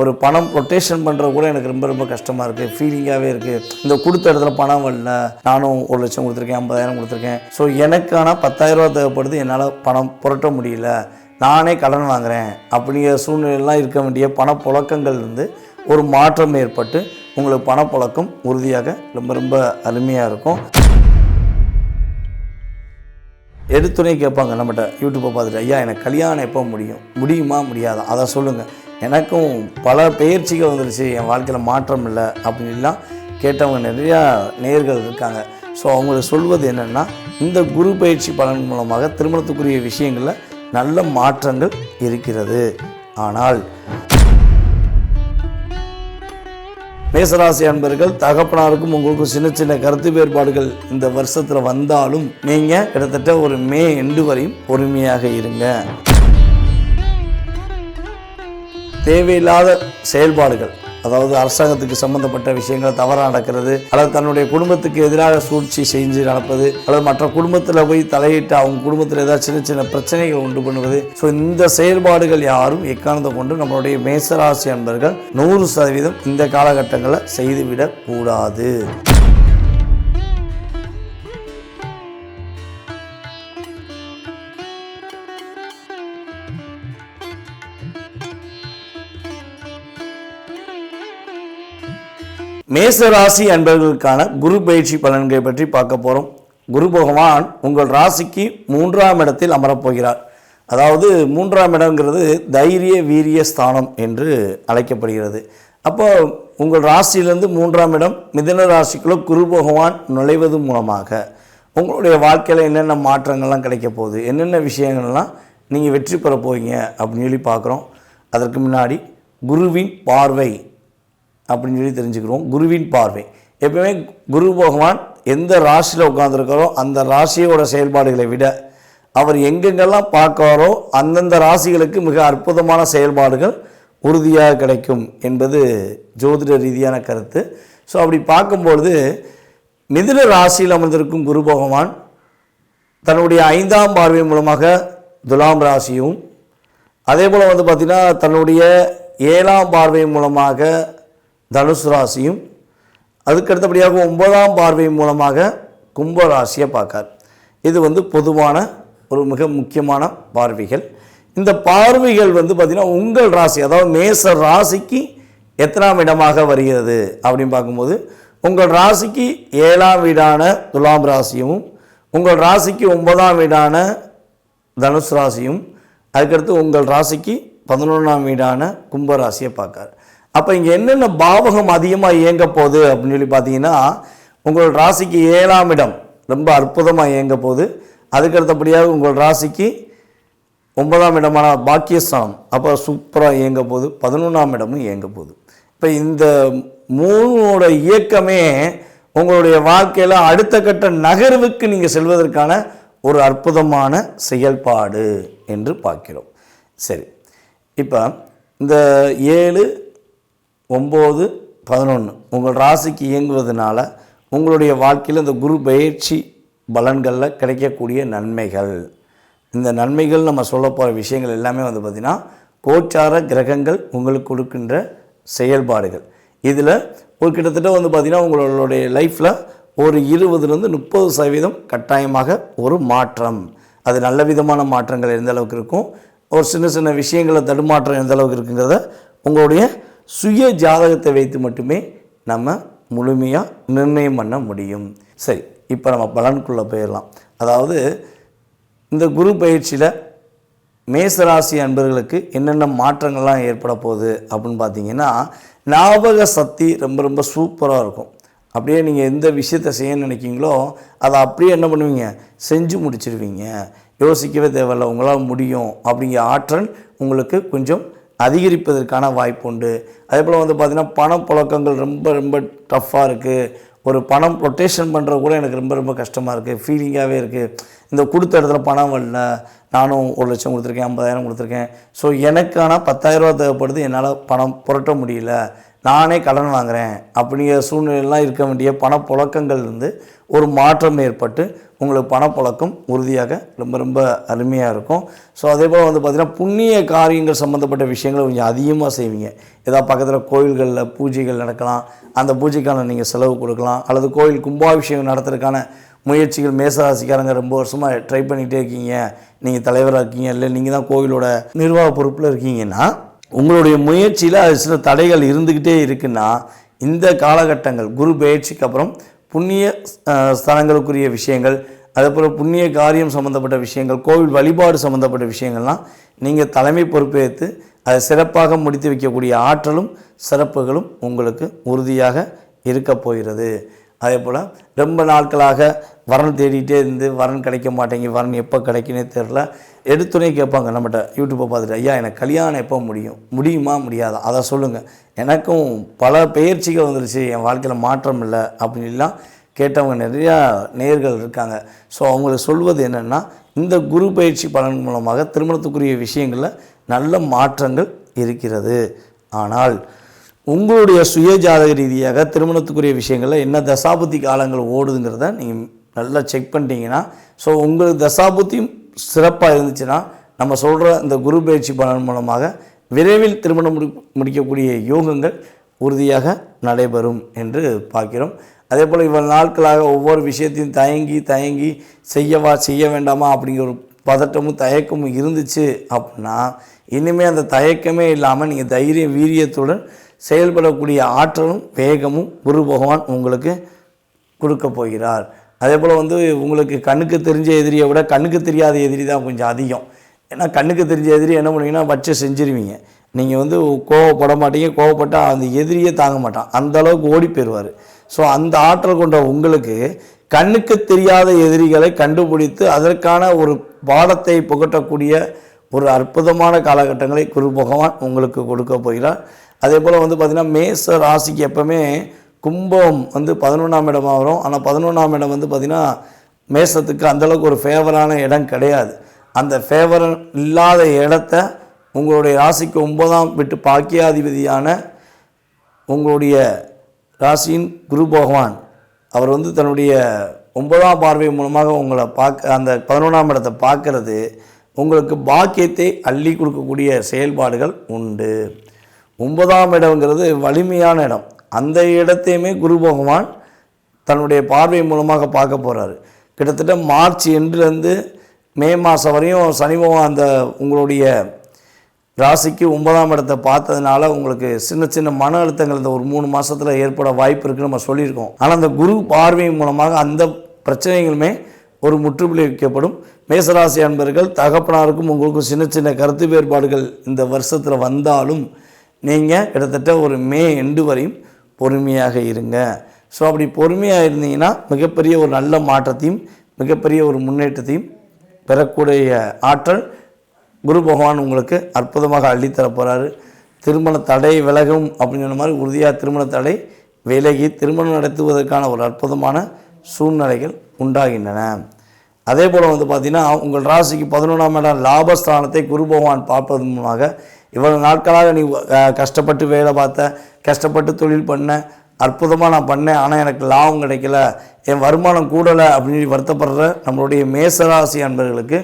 ஒரு பணம் ரொட்டேஷன் பண்ணுறது கூட எனக்கு ரொம்ப ரொம்ப கஷ்டமாக இருக்குது ஃபீலிங்காகவே இருக்குது இந்த கொடுத்த இடத்துல பணம் வரல நானும் ஒரு லட்சம் கொடுத்துருக்கேன் ஐம்பதாயிரம் கொடுத்துருக்கேன். ஸோ எனக்கான பத்தாயிரரூபா தேவைப்படுது. என்னால் பணம் புரட்ட முடியல. நானே கடன் வாங்குகிறேன் அப்படிங்கிற சூழ்நிலையெல்லாம் இருக்க வேண்டிய பணப்புழக்கங்கள் இருந்து ஒரு மாற்றம் ஏற்பட்டு உங்களுக்கு பணப்புழக்கம் உறுதியாக ரொம்ப ரொம்ப அருமையாக இருக்கும். எடுத்துனே கேட்பாங்க நம்மகிட்ட யூடியூப்பை பார்த்துட்டு ஐயா எனக்கு கல்யாணம் எப்போ முடியும்? முடியுமா? முடியாதா? அதை சொல்லுங்கள் எனக்கும் பல பயிற்சிகள் வந்துருச்சு. என் வாழ்க்கையில் மாற்றம் இல்லை அப்படின்லாம் கேட்டவங்க நிறையா நேர்கள் இருக்காங்க. ஸோ அவங்களுக்கு சொல்வது என்னென்னா இந்த குரு பயிற்சி பலன் மூலமாக திருமணத்துக்குரிய விஷயங்களில் நல்ல மாற்றங்கள் இருக்கிறது. ஆனால் மேசராசி அன்பர்கள் தகப்பனாருக்கும் உங்களுக்கும் சின்ன சின்ன கருத்து வேறுபாடுகள் இந்த வருஷத்தில் வந்தாலும் நீங்கள் கிட்டத்தட்ட ஒரு மே எண்டு வரையும் பொறுமையாக இருங்க. தேவையில்லாத செயல்பாடுகள் அதாவது அரசாங்கத்துக்கு சம்பந்தப்பட்ட விஷயங்கள் தவறாக நடக்கிறது அல்லது தன்னுடைய குடும்பத்துக்கு எதிராக சூழ்ச்சி செஞ்சு நடப்பது அல்லது மற்ற குடும்பத்தில் போய் தலையிட்டு அவங்க குடும்பத்தில் ஏதாவது சின்ன சின்ன பிரச்சனைகள் உண்டு பண்ணுவது. ஸோ இந்த செயல்பாடுகள் யாரும் எக்காரணத்தை கொண்டு நம்மளுடைய மேசராசி அன்பர்கள் நூறு சதவீதம் இந்த காலகட்டங்களில் கூடாது. மேசராசி மேச ராசி அன்பர்களுக்கான குரு பயிற்சி பலன்களை பற்றி பார்க்க போகிறோம் குரு பகவான் உங்கள் ராசிக்கு மூன்றாம் இடத்தில் அமரப்போகிறார். அதாவது மூன்றாம் இடங்கிறது தைரிய வீரிய ஸ்தானம் என்று அழைக்கப்படுகிறது. அப்போ உங்கள் ராசியிலேருந்து மூன்றாம் இடம் மிதன ராசிக்குள்ளே குரு பகவான் நுழைவது மூலமாக உங்களுடைய வாழ்க்கையில் என்னென்ன மாற்றங்கள்லாம் கிடைக்க போகுது? என்னென்ன விஷயங்கள்லாம் நீங்கள் வெற்றி பெற போவீங்க அப்படின்னு சொல்லி பார்க்குறோம். அதற்கு முன்னாடி குருவின் பார்வை அப்படின்னு சொல்லி தெரிஞ்சுக்கிறோம். குருவின் பார்வை. எப்பவுமே குரு பகவான் எந்த ராசியில் உட்காந்துருக்காரோ அந்த ராசியோட செயல்பாடுகளை விட அவர் எங்கெங்கெல்லாம் பார்க்காரோ அந்தந்த ராசிகளுக்கு மிக அற்புதமான செயல்பாடுகள் உறுதியாக கிடைக்கும் என்பது ஜோதிட ரீதியான கருத்து. ஸோ அப்படி பார்க்கும்பொழுது மிதுன ராசியில் அமர்ந்திருக்கும் குரு பகவான் தன்னுடைய ஐந்தாம் பார்வை மூலமாக துலாம் ராசியும் அதே போல் வந்து பார்த்திங்கன்னா தன்னுடைய ஏழாம் பார்வை மூலமாக தனுசு ராசியும் அதுக்கு அடுத்தபடியாக ஒன்பதாம் பார்வை மூலமாக கும்ப ராசியை பார்க்கார். இது வந்து பொதுவான ஒரு மிக முக்கியமான பார்வைகள். இந்த பார்வைகள் வந்து பார்த்திங்கன்னா உங்கள் ராசி அதாவது மேச ராசிக்கு எத்தனாம் இடமாக வருகிறது அப்படின்னு பார்க்கும்போது உங்கள் ராசிக்கு ஏழாம் வீடான துலாம் ராசியும் உங்கள் ராசிக்கு ஒன்பதாம் வீடான தனுசு ராசியும் அதுக்கடுத்து உங்கள் ராசிக்கு பதினொன்றாம் வீடான கும்ப ராசியை பார்க்கார். அப்போ இங்கே என்னென்ன பாவகம் அதிகமாக இயங்க போகுது அப்படின்னு சொல்லி பார்த்தீங்கன்னா உங்கள் ராசிக்கு ஏழாம் இடம் ரொம்ப அற்புதமாக இயங்க போகுது. அதுக்கடுத்தபடியாக உங்கள் ராசிக்கு ஒன்பதாம் இடமான பாக்கியஸ்தானம். அப்போ சூப்பராக இயங்க போகுது. பதினொன்றாம் இடமும் இயங்க போகுது. இப்போ இந்த மூணோட இயக்கமே உங்களுடைய வாழ்க்கையில் அடுத்த கட்ட நகர்வுக்கு நீங்கள் செல்வதற்கான ஒரு அற்புதமான செயல்பாடு என்று பார்க்கிறோம். சரி. இப்போ இந்த ஏழு ஒம்பது பதினொன்று உங்கள் ராசிக்கு இயங்குவதனால உங்களுடைய வாழ்க்கையில் இந்த குரு பயிற்சி பலன்களில் கிடைக்கக்கூடிய நன்மைகள். இந்த நன்மைகள் நம்ம சொல்ல போகிற விஷயங்கள் எல்லாமே வந்து பார்த்திங்கன்னா கோச்சார கிரகங்கள் உங்களுக்கு கொடுக்கின்ற செயல்பாடுகள். இதில் ஒரு கிட்டத்தட்ட வந்து பார்த்திங்கன்னா உங்களுடைய லைஃப்பில் ஒரு இருபதுலேருந்து முப்பது சதவீதம் கட்டாயமாக ஒரு மாற்றம். அது நல்ல விதமான மாற்றங்கள் எந்த அளவுக்கு இருக்கும் ஒரு சின்ன சின்ன விஷயங்களை தடுமாற்றம் எந்த அளவுக்கு இருக்குங்கிறத உங்களுடைய சுய ஜாதகத்தை வைத்து மட்டுமே நம்ம முழுமையாக நிர்ணயம் பண்ண முடியும். சரி இப்போ நம்ம பலனுக்குள்ளே போயிடலாம். அதாவது இந்த குரு பயிற்சியில் மேசராசி அன்பர்களுக்கு என்னென்ன மாற்றங்கள்லாம் ஏற்பட போகுது அப்படின்னு பார்த்தீங்கன்னா ஞாபக சக்தி ரொம்ப ரொம்ப சூப்பராக இருக்கும். அப்படியே நீங்கள் எந்த விஷயத்தை செய்ய நினைக்கிங்களோ அதை அப்படியே என்ன பண்ணுவீங்க? செஞ்சு முடிச்சிடுவீங்க யோசிக்கவே தேவையில்ல உங்களால் முடியும் அப்படிங்கிற ஆற்றல் உங்களுக்கு கொஞ்சம் அதிகரிப்பதற்கான வாய்ப்பு உண்டு அதே போல் வந்து பார்த்திங்கன்னா பணப்புழக்கங்கள் ரொம்ப ரொம்ப டஃப்பாக இருக்குது ஒரு பணம் ரொட்டேஷன் பண்ணுறது கூட எனக்கு ரொம்ப ரொம்ப கஷ்டமாக இருக்குது ஃபீலிங்காகவே இருக்குது இந்த கொடுத்த இடத்துல பணம் வரல. நானும் ஒரு லட்சம் கொடுத்துருக்கேன் ஐம்பதாயிரம் கொடுத்துருக்கேன். ஸோ எனக்கான பத்தாயிரரூபா தேவைப்படுது. என்னால் பணம் புரட்ட முடியல. நானே கடன் வாங்குகிறேன் அப்படிங்கிற சூழ்நிலையெல்லாம் இருக்க வேண்டிய பணப்புழக்கங்கள் இருந்து ஒரு மாற்றம் ஏற்பட்டு உங்களுக்கு பணப்புழக்கம் உறுதியாக ரொம்ப ரொம்ப அருமையாக இருக்கும். ஸோ அதே போல் வந்து பார்த்திங்கன்னா புண்ணிய காரியங்கள் சம்மந்தப்பட்ட விஷயங்களை கொஞ்சம் அதிகமாக செய்வீங்க. ஏதாவது பக்கத்தில் கோயில்களில் பூஜைகள் நடக்கலாம் அந்த பூஜைக்கான நீங்கள் செலவு கொடுக்கலாம் அல்லது கோயில் கும்பாபிஷேகம் நடத்துறதுக்கான முயற்சிகள் மேசராசிக்காரங்க ரொம்ப வருஷமாக ட்ரை பண்ணிகிட்டே இருக்கீங்க. நீங்கள் தலைவராக இருக்கீங்க இல்லை நீங்கள் தான் கோவிலோட நிர்வாக பொறுப்பில் இருக்கீங்கன்னா உங்களுடைய முயற்சியில் அது சில தடைகள் இருந்துக்கிட்டே இருக்குன்னா இந்த காலகட்டங்கள் குரு பயிற்சிக்கு அப்புறம் புண்ணிய ஸ்தலங்களுக்குரிய விஷயங்கள் அதுபோல் புண்ணிய காரியம் சம்மந்தப்பட்ட விஷயங்கள் கோவில் வழிபாடு சம்மந்தப்பட்ட விஷயங்கள்லாம் நீங்கள் தலைமை பொறுப்பேற்று அதை சிறப்பாக முடித்து வைக்கக்கூடிய ஆற்றலும் சிறப்புகளும் உங்களுக்கு உறுதியாக இருக்கப் போகிறது. அதே போல் ரொம்ப நாட்களாக வரன் தேடிட்டே இருந்து வரன் கிடைக்க மாட்டேங்கி வரன் எப்போ கிடைக்குனே தெரில எடுத்துனே கேட்பாங்க நம்மகிட்ட யூடியூப்பை பார்த்துட்டு ஐயா எனக்கு கல்யாணம் எப்போ முடியும்? முடியுமா? முடியாதா? அதை சொல்லுங்கள் எனக்கும் பல பயிற்சிகள் வந்துருச்சு. என் வாழ்க்கையில் மாற்றம் இல்லை அப்படின்லாம் கேட்டவங்க நிறையா நேர்கள் இருக்காங்க. ஸோ அவங்களுக்கு சொல்வது என்னென்னா இந்த குரு பயிற்சி பலன் மூலமாக திருமணத்துக்குரிய விஷயங்களில் நல்ல மாற்றங்கள் இருக்கிறது. ஆனால் உங்களுடைய சுய ஜாதக ரீதியாக திருமணத்துக்குரிய விஷயங்களில் என்ன தசாபுத்தி காலங்கள் ஓடுதுங்கிறத நீங்கள் நல்லா செக் பண்ணிட்டீங்கன்னா ஸோ உங்களுக்கு தசாபுத்தியும் சிறப்பாக இருந்துச்சுன்னா நம்ம சொல்கிற இந்த குரு பயிற்சி பலன் மூலமாக விரைவில் திருமணம் முடி முடிக்கக்கூடிய யோகங்கள் உறுதியாக நடைபெறும் என்று பார்க்கிறோம். அதே போல் இவ்வளவு நாட்களாக ஒவ்வொரு விஷயத்தையும் தயங்கி தயங்கி செய்யவா செய்ய வேண்டாமா அப்படிங்கிற ஒரு பதட்டமும் தயக்கமும் இருந்துச்சு அப்படின்னா இனிமேல் அந்த தயக்கமே இல்லாமல் நீங்கள் தைரிய வீரியத்துடன் செயல்படக்கூடிய ஆற்றலும் வேகமும் குரு பகவான் உங்களுக்கு கொடுக்க போகிறார். அதே போல் வந்து உங்களுக்கு கண்ணுக்கு தெரிஞ்ச எதிரியை விட கண்ணுக்கு தெரியாத எதிரி தான் கொஞ்சம் அதிகம். ஏன்னா கண்ணுக்கு தெரிஞ்ச எதிரி என்ன பண்ணுவீங்கன்னா வச்சு செஞ்சிருவீங்க. நீங்கள் வந்து கோவப்பட மாட்டீங்க. கோவப்பட்டால் அந்த எதிரியே தாங்க மாட்டான். அந்த அளவுக்கு ஓடி போயிடுவார் ஸோ அந்த ஆற்றல் கொண்ட உங்களுக்கு கண்ணுக்கு தெரியாத எதிரிகளை கண்டுபிடித்து அதற்கான ஒரு பாடத்தை புகட்டக்கூடிய ஒரு அற்புதமான காலகட்டங்களை குரு பகவான் உங்களுக்கு கொடுக்க போகிறார். அதே போல் வந்து பார்த்திங்கன்னா மேச ராசிக்கு எப்போவுமே கும்பம் வந்து பதினொன்றாம் இடமாக வரும் ஆனால் பதினொன்றாம் இடம் வந்து பார்த்திங்கன்னா மேசத்துக்கு அந்தளவுக்கு ஒரு ஃபேவரான இடம் கிடையாது. அந்த ஃபேவர் இல்லாத இடத்த உங்களுடைய ராசிக்கு ஒன்பதாம் விட்டு பாக்கியாதிபதியான உங்களுடைய ராசியின் குரு பகவான் அவர் வந்து தன்னுடைய ஒன்பதாம் பார்வை மூலமாக உங்களை பார்க்க அந்த பதினொன்றாம் இடத்தை பார்க்கறது. உங்களுக்கு பாக்கியத்தை அள்ளி கொடுக்கக்கூடிய செயல்பாடுகள் உண்டு. ஒன்பதாம் இடம்ங்கிறது வலிமையான இடம். அந்த இடத்தையுமே குரு பகவான் தன்னுடைய பார்வை மூலமாக பார்க்க போகிறாரு கிட்டத்தட்ட மார்ச் எண்டுலேருந்து மே மாதம் வரையும் சனி பகவான் அந்த உங்களுடைய ராசிக்கு ஒன்பதாம் இடத்தை பார்த்ததுனால உங்களுக்கு சின்ன சின்ன மன அழுத்தங்கள் இந்த ஒரு மூணு மாதத்தில் ஏற்பட வாய்ப்பு இருக்குன்னு நம்ம சொல்லியிருக்கோம். ஆனால் அந்த குரு பார்வை மூலமாக அந்த பிரச்சனைகளுமே ஒரு முற்றுப்புள்ளி வைக்கப்படும். மேசராசி அன்பர்கள் தகப்பனாருக்கும் உங்களுக்கும் சின்ன சின்ன கருத்து வேறுபாடுகள் இந்த வருஷத்தில் வந்தாலும் நீங்கள் கிட்டத்தட்ட ஒரு மே எண்டு வரையும் பொறுமையாக இருங்க. ஸோ அப்படி பொறுமையாக இருந்தீங்கன்னா மிகப்பெரிய ஒரு நல்ல மாற்றத்தையும் மிகப்பெரிய ஒரு முன்னேற்றத்தையும் பெறக்கூடிய ஆற்றல் குரு பகவான் உங்களுக்கு அற்புதமாக அள்ளித்தரப்போகிறாரு திருமண தடை விலகும் அப்படிங்கிற மாதிரி உறுதியாக திருமண தடை விலகி திருமணம் நடத்துவதற்கான ஒரு அற்புதமான சூழ்நிலைகள் உண்டாகின்றன. அதே போல் வந்து பார்த்திங்கன்னா உங்கள் ராசிக்கு பதினொன்றாம் இடம் லாபஸ்தானத்தை குரு பகவான் பார்ப்பதன் மூலமாக இவ்வளவு நாட்களாக நீ கஷ்டப்பட்டு வேலை பார்த்த கஷ்டப்பட்டு தொழில் பண்ண அற்புதமாக நான் பண்ணேன் ஆனால் எனக்கு லாபம் கிடைக்கல என் வருமானம் கூடலை அப்படின்னு வருத்தப்படுற நம்மளுடைய மேசராசி அன்பர்களுக்கு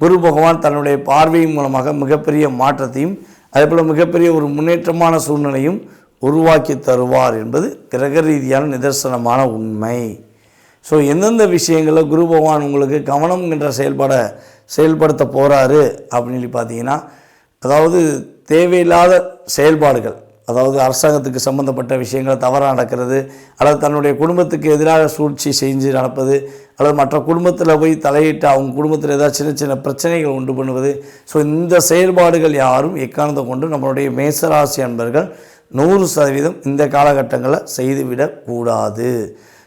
குரு பகவான் தன்னுடைய பார்வையின் மூலமாக மிகப்பெரிய மாற்றத்தையும் அதேபோல் மிகப்பெரிய ஒரு முன்னேற்றமான சூழ்நிலையும் உருவாக்கி தருவார் என்பது கிரக ரீதியான நிதர்சனமான உண்மை. ஸோ எந்தெந்த விஷயங்களில் குரு பகவான் உங்களுக்கு கவனம் என்ற செயல்பாடை செயல்படுத்த போகிறாரு அப்படின்னு சொல்லி பார்த்தீங்கன்னா அதாவது தேவையில்லாத செயல்பாடுகள் அதாவது அரசாங்கத்துக்கு சம்மந்தப்பட்ட விஷயங்கள் தவறாக நடக்கிறது அல்லது தன்னுடைய குடும்பத்துக்கு எதிராக சூழ்ச்சி செஞ்சு நடப்பது அல்லது மற்ற குடும்பத்தில் போய் தலையிட்டு அவங்க குடும்பத்தில் ஏதாவது சின்ன சின்ன பிரச்சனைகள் உண்டு பண்ணுவது. ஸோ இந்த செயல்பாடுகள் யாரும் எக்காரணத்தை கொண்டு நம்மளுடைய மேசராசி அன்பர்கள் நூறு சதவீதம் இந்த காலகட்டங்களில் செய்துவிடக்கூடாது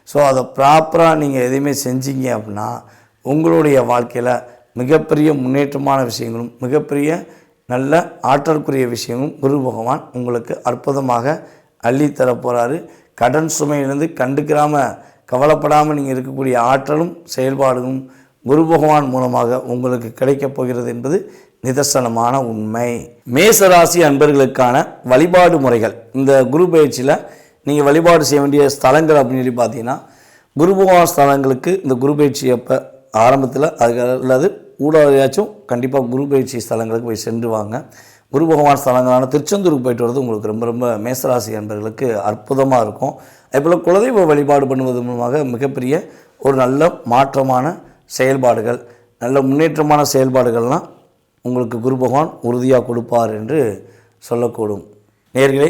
ஸோ அதை ப்ராப்பராக நீங்கள் எதையுமே செஞ்சீங்க அப்படின்னா உங்களுடைய வாழ்க்கையில் மிகப்பெரிய முன்னேற்றமான விஷயங்களும் மிகப்பெரிய நல்ல ஆற்றற்குரிய விஷயமும் குரு பகவான் உங்களுக்கு அற்புதமாக அள்ளித்தரப் போகிறாரு கடன் சுமையிலிருந்து கண்டுக்கிறாமல் கவலைப்படாமல் நீங்கள் இருக்கக்கூடிய ஆற்றலும் செயல்பாடுகளும் குரு பகவான் மூலமாக உங்களுக்கு கிடைக்கப் போகிறது என்பது நிதர்சனமான உண்மை. மேசராசி அன்பர்களுக்கான வழிபாடு முறைகள். இந்த குரு பயிற்சியில் நீங்கள் வழிபாடு செய்ய வேண்டிய ஸ்தலங்கள் அப்படின்னு சொல்லி பார்த்தீங்கன்னா குரு பகவான் ஸ்தலங்களுக்கு இந்த குரு பயிற்சி அப்போ ஆரம்பத்தில் அது அல்லது ஊடாதையாச்சும் கண்டிப்பாக குரு பயிற்சி ஸ்தலங்களுக்கு போய் சென்று வாங்க. குரு பகவான் ஸ்தலங்களான திருச்செந்தூருக்கு போயிட்டு வரது உங்களுக்கு ரொம்ப ரொம்ப மேசராசி அன்பர்களுக்கு அற்புதமாக இருக்கும். அதேபோல் குலதெய்வ வழிபாடு பண்ணுவது மூலமாக மிகப்பெரிய ஒரு நல்ல மாற்றமான செயல்பாடுகள் நல்ல முன்னேற்றமான செயல்பாடுகள்லாம் உங்களுக்கு குரு பகவான் உறுதியாக கொடுப்பார் என்று சொல்லக்கூடும். நேர்களே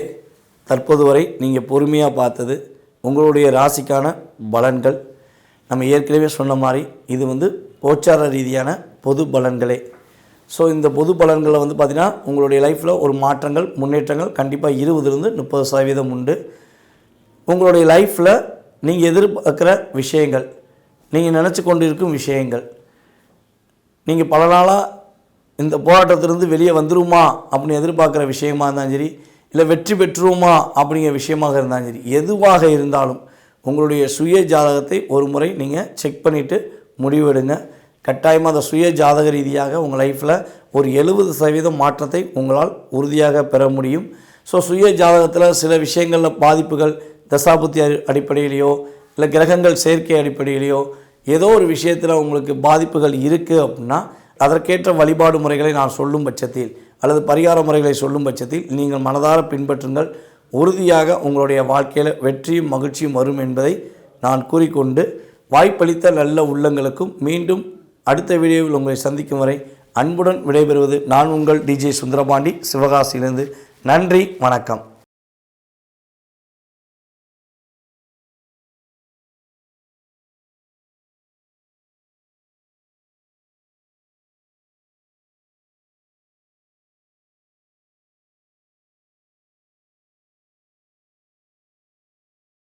தற்போது வரை நீங்கள் பொறுமையாக பார்த்தது உங்களுடைய ராசிக்கான பலன்கள். நம்ம ஏற்கனவே சொன்ன மாதிரி இது வந்து கோச்சார ரீதியான பொது பலன்களே. ஸோ இந்த பொது பலன்களை வந்து பார்த்திங்கன்னா உங்களுடைய லைஃப்பில் ஒரு மாற்றங்கள் முன்னேற்றங்கள் கண்டிப்பாக இருபதுலேருந்து முப்பது சதவீதம் உண்டு. உங்களுடைய லைஃப்பில் நீங்கள் எதிர்பார்க்குற விஷயங்கள் நீங்கள் நினச்சி கொண்டு இருக்கும் விஷயங்கள் நீங்கள் பல நாளாக இந்த போராட்டத்திலிருந்து வெளியே வந்துருமா அப்படின்னு எதிர்பார்க்குற விஷயமாக இருந்தாலும் சரி இல்லை வெற்றி பெற்றுருமா அப்படிங்கிற விஷயமாக இருந்தாலும் சரி எதுவாக இருந்தாலும் உங்களுடைய சுய ஜாதகத்தை ஒரு முறை நீங்கள் செக் பண்ணிவிட்டு முடிவெடுங்க. கட்டாயமாக அந்த சுய ஜாதக ரீதியாக உங்கள் லைஃப்பில் ஒரு எழுபது சதவீதம் மாற்றத்தை உங்களால் உறுதியாக பெற முடியும். ஸோ சுய ஜாதகத்தில் சில விஷயங்களில் பாதிப்புகள் தசாபுத்தி அடிப்படையிலேயோ அடிப்படையிலையோ இல்லை கிரகங்கள் சேர்க்கை அடிப்படையிலையோ ஏதோ ஒரு விஷயத்தில் உங்களுக்கு பாதிப்புகள் இருக்குது அப்படின்னா அதற்கேற்ற வழிபாடு முறைகளை நான் சொல்லும் பட்சத்தில் அல்லது பரிகார முறைகளை சொல்லும் பட்சத்தில் நீங்கள் மனதார பின்பற்றுங்கள். உறுதியாக உங்களுடைய வாழ்க்கையில் வெற்றியும் மகிழ்ச்சியும் வரும் என்பதை நான் கூறிக்கொண்டு வாய்ப்பளித்த நல்ல உள்ளங்களுக்கும் மீண்டும் அடுத்த வீடியோவில் உங்களை சந்திக்கும் வரை அன்புடன் விடைபெறுவது நான் உங்கள் டிஜே சுந்தரபாண்டி. சிவகாசியிலிருந்து நன்றி வணக்கம்.